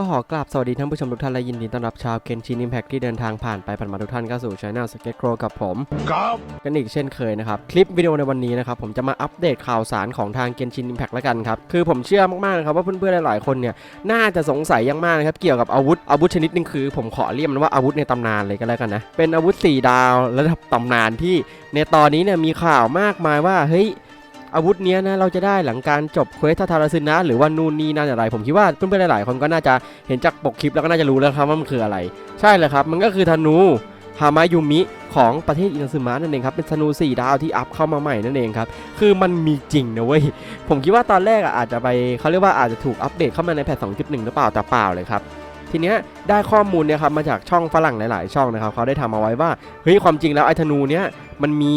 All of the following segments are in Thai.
ก็ขอกราบสวัสดีท่านผู้ชมทุกท่านและยินดีต้อนรับชาวเคนชิน i ิมแพ t ที่เดินทางผ่านไปผ่านมาทุกท่านเข้าสู่ช anel s k e t c r o w กับผมครับกันอีกเช่นเคยนะครับ คลิปวิดีโอในวันนี้นะครับ ผมจะมาอัปเดตข่าวสารของทางเกนชิน Impact แล้วกันครับ คือผมเชื่อมากๆนะครับว่าเพื่อนๆหลายๆคนเนี่ย น่าจะสงสัยอยังมากนะครับ เกี่ยวกับอาวุธ อาวุธชนิดหนึงคือ ผมขอเรียกมันว่าอาวุธในตำนานเลยก็แล้วกันนะเป็นอาวุธ4ดาวระดับตำนานที่ในตอนนี้เนี่ยมีข่าวมากมายว่าเฮ้ย อาวุธเนี้ยนะเราจะได้หลังการจบเควสทาทาราซึนะหรือว่านู่นนี่นั่นอะไร ผมคิดว่าเพื่อนๆหลายๆคนก็น่าจะเห็นจากปกคลิปแล้วก็น่าจะรู้แล้วครับว่ามันคืออะไร ใช่เลยครับ มันก็คือธนูฮามายุมิของประเทศอินาซึมะนั่นเองครับ เป็นธนู4ดาวที่อัพเข้ามาใหม่นั่นเองครับ คือมันมีจริงนะเว้ย ผมคิดว่าตอนแรกอะอาจจะไปเขาเรียกว่าอาจจะถูกอัปเดตเข้ามาในแพท 2.1 หรือเปล่าแต่เปล่าเลยครับ ทีเนี้ยได้ข้อมูลเนี่ยครับมาจากช่องฝรั่งหลาย ๆ ช่องนะครับเขาได้ทำเอาไว้ว่าเฮ้ยความจริงแล้วไอ้ธนูเนี้ยมันมี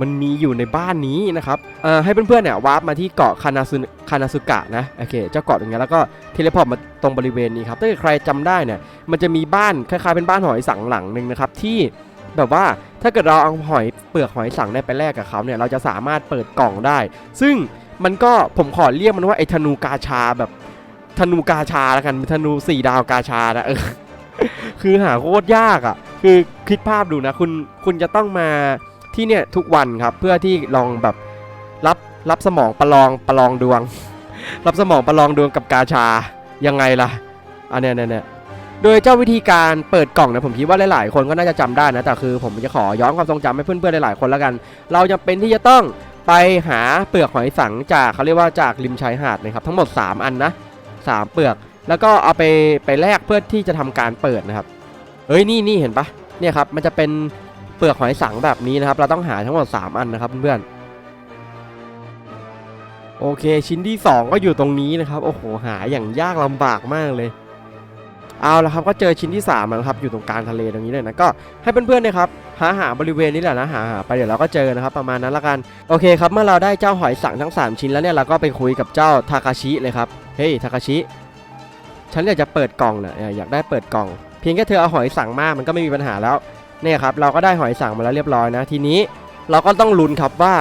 มันมีอยู่ในบ้านนี้นะครับเอ่อให้เพื่อนๆเนี่ยวาร์ปมาที่เกาะคานาซุคานาสุกะนะโอเคเจ้าเกาะตรงนี้แล้วก็เทเลพอร์ตมาตรงบริเวณนี้ครับถ้าเกิดใครจำได้เนี่ยมันจะมีบ้านคล้ายๆเป็นบ้านหอยสังหลังหนึ่งนะครับที่แบบว่าถ้าเกิดเราเอาหอยเปลือกหอยสังเนี่ยไปแลกกับเขาเนี่ยเราจะสามารถเปิดกล่องได้ ซึ่งมันก็ผมขอเรียกมันว่าไอ้ธนูกาชาแบบธนูกาชาแล้วกันธนูสี่ดาวกาชานะเออคือหาโคตรยากอะ คือคิดภาพดูนะ คุณคุณจะต้องมา ที่เนี่ยทุกวันครับ เพื่อที่ลองแบบรับรับสมองประลองประลองดวง รับสมองประลองดวงกับกาชายังไงล่ะอันเนี้ยเนี่ยเนี่ยโดยเจ้าวิธีการเปิดกล่องเนี่ยผมคิดว่าหลายๆ คนก็น่าจะจำได้นะแต่คือผมจะขอย้อนความทรงจำให้เพื่อนๆหลายๆคนแล้วกัน เราจะเป็นที่จะต้องไปหาเปลือกหอยสังจากเขาเรียกว่าจากริมชายหาดนะครับทั้งหมด 3 อันนะสามเปลือก แล้วก็เอาไปไปแลกเพื่อที่จะทำการเปิดนะครับเอ้ยนี่นี่เห็นปะเนี่ยครับมันจะเป็น เปลือกหอยสังแบบนี้นะครับ เราต้องหาทั้งหมด 3 อันนะครับเพื่อนๆโอเคชิ้นที่ 2 ก็อยู่ตรงนี้นะครับ โอ้โหหาอย่างยากลำบากมากเลย เอาละครับก็เจอชิ้นที่3แล้วนะครับอยู่ตรงกลางทะเลตรงนี้เลยนะก็ให้เพื่อนๆนะครับหาหาบริเวณนี้แหละนะหาหาไปเดี๋ยวเราก็เจอนะครับ ประมาณนั้นละกันโอเคครับเมื่อเราได้เจ้าหอยสังทั้ง 3 ชิ้นแล้วเนี่ยเราก็ไปคุยกับเจ้าทาคาชิเลยครับเฮ้ยทาคาชิฉันอยากจะเปิดกล่องนะอยากได้เปิดกล่อง เพียงแค่เธอเอาหอยสังมามันก็ไม่มีปัญหาแล้ว เนี่ยครับเราก็ได้หอยสังมาแล้วเรียบร้อยนะ ทีนี้เราก็ต้องลุ้นครับว่า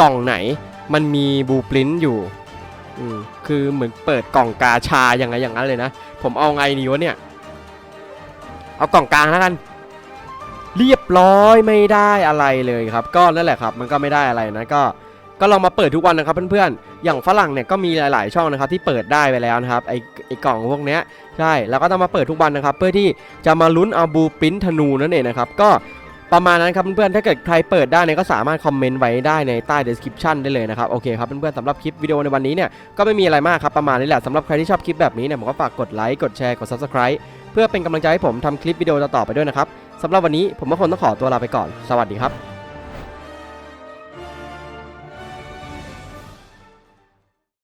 กล่องไหนมันมีบูปรินอยู่อืมคือเหมือนเปิดกล่องกาชาอย่างไรอย่างนั้นเลยนะ ผมเอาไงดีวะเนี่ย เอากล่องกลางแล้วกัน เรียบร้อยไม่ได้อะไรเลยครับ ก็นั่นแหละครับ มันก็ไม่ได้อะไรนะก็ ก็ลองมาเปิดทุกวันนะครับเพื่อนๆ อย่างฝรั่งเนี่ยก็มีหลาย ๆ ช่องนะครับที่เปิดได้ไปแล้วนะครับไอไอกล่องพวกเนี้ยใช่แล้วก็ต้องมาเปิดทุกวันนะครับ เพื่อที่จะมาลุ้นเอาบูปิ้นธนูนั่นเองนะครับก็ประมาณนั้นครับเพื่อนๆ ถ้าเกิดใครเปิดได้เนี่ยก็สามารถคอมเมนต์ไว้ได้ในใต้ description ได้เลยนะครับ โอเคครับเพื่อนๆสำหรับคลิปวิดีโอในวันนี้เนี่ยก็ไม่มีอะไรมากครับประมาณนี้แหละสำหรับใครที่ชอบคลิปแบบนี้เนี่ยผมก็ฝากกดไลค์กดแชร์กด subscribe เพื่อเป็นกำลังใจให้ผมทำคลิปวิดีโอต่อๆไปด้วยนะครับสำหรับวันนี้ผมก็คงต้องขอตัวลาไปก่อนสวัสดีครับ